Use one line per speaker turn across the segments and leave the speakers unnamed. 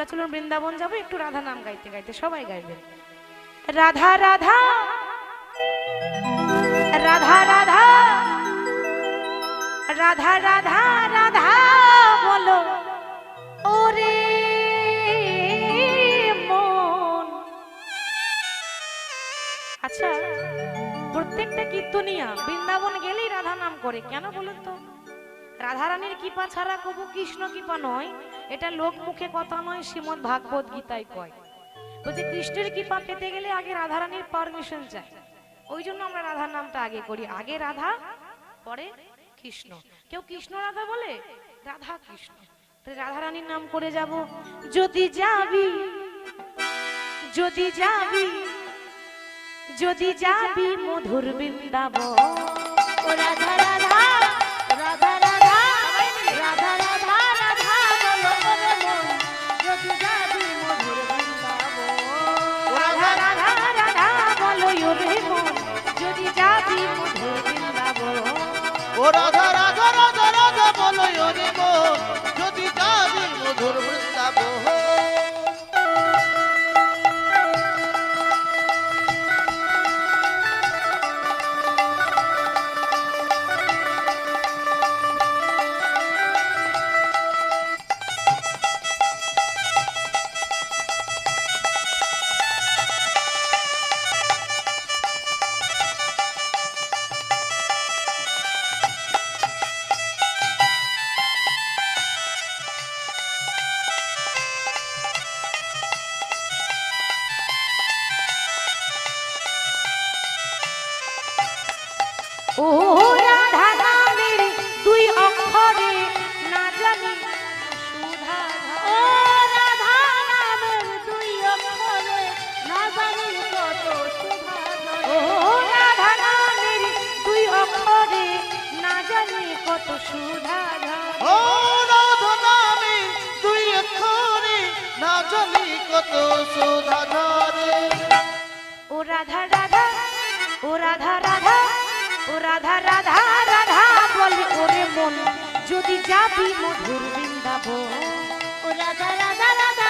আমরা চলুন বৃন্দাবন যাব, একটু রাধা নাম গাইতে গাইতে সবাই গাইবেন। রাধা রাধা। রাধা রাধা। রাধা রাধা রাধা, বলো। ওরে মন। আচ্ছা প্রত্যেকটা কীর্তনিয়া বৃন্দাবন গেলেই রাধা নাম করে, কেন বলুন তো? রাধা রাধারানীর কৃপা ছাড়া কবু কৃষ্ণ কৃপা নয় এটা লোক মুখে কথা নয়, শ্রীমদ ভাগবত গীতায় কয়। বলছে, কৃষ্ণের কৃপা পেতে গেলে আগে রাধারানীর পারমিশন চাই। ওই জন্য আমরা রাধার নামটা আগে করি। আগে রাধা, পরে কৃষ্ণ। কেউ কৃষ্ণ রাধা বলে? রাধা কৃষ্ণ। রাধারানীর নাম করে যাব। যদি যাবি যদি যাবি যদি যাবি মধুর বৃন্দাবন।
রাধা রাধা রাধা
ও রাধা
নামের দুই অক্ষরে না জানি সুধা
ও রাধা নামের দুই অক্ষরে না জানি কত শোভা
ও রাধা নামের দুই অক্ষরে না জানি কত সুধা
ও রাধা নামে দুই অক্ষরে না জানি কত সুধা
ও রাধা রাধা ও রাধা রাধা ও রাধা রাধা রাধা বলে, ওরে মন, যদি যাবি মধুর বৃন্দাবন।
ও রাধা রাধা রাধা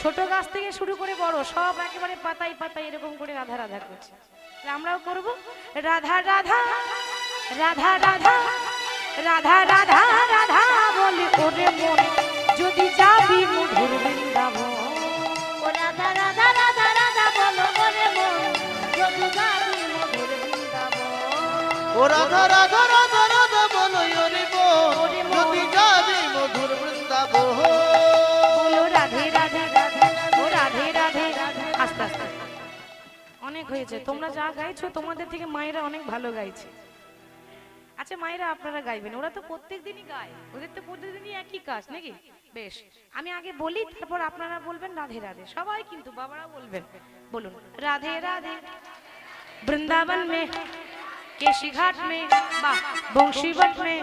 ছোট গাছ থেকে শুরু করে বড় সব একেবারে পাতায় পাতায় এরকম করে রাধা রাধা করছে। তাহলে আমরাও করব? রাধা রাধা রাধা রাধা রাধা রাধা রাধা বলে ওরে মন। যদি যাবি মধুর বৃন্দাবন।
ও রাধা রাধা রাধা রাধা বলো ওরে মন। যদি যাবি মধুর বৃন্দাবন।
ও রাধা রাধা
হয়েছে তোমরা যা গাইছো তোমাদের থেকে মায়েরা অনেক ভালো গাইছে আচ্ছা মায়েরা আপনারা গাইবেন ওরা তো প্রত্যেক দিনই গায় ওদের তো প্রত্যেকদিনই একই কাজ নাকি বেশ আমি আগে বলি তারপর আপনারা বলবেন রাধে রাধে সবাই কিন্তু বাবারা বলবেন বলুন রাধে রাধে वृंदावन में केशी घाट में वाह बंशीवट में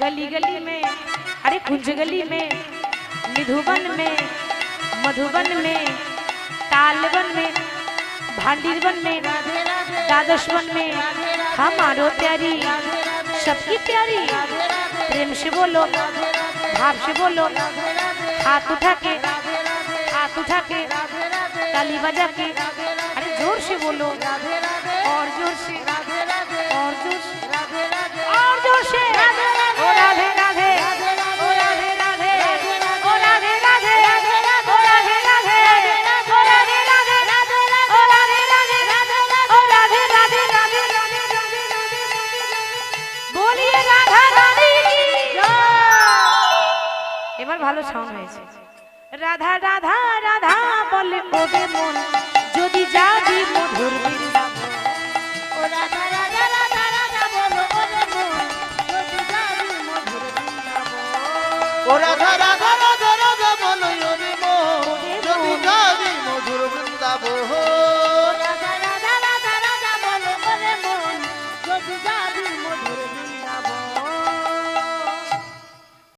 गली गली में अरे कुंज गली में निधुवन में मधुबन में तालवन में भांडीर वन
में द्वादश
वन में हमारो प्यारी सबकी प्यारी प्रेम से बोलो भाव से बोलो हाथ उठा के हाथ उठा के ताली बजा के अरे जोर से बोलो और जोर से और जोर से और जोर से ভালো সাউন্ড হয়েছে। রাধা রাধা রাধা বলে ওরে মন, যদি যাবি মধুর বৃন্দাবন।
ও রাধা রাধা রাধা রাধা বলো ওরে মন, যদি যাবি মধুর বৃন্দাবন।
ও মধুর বৃন্দাবন।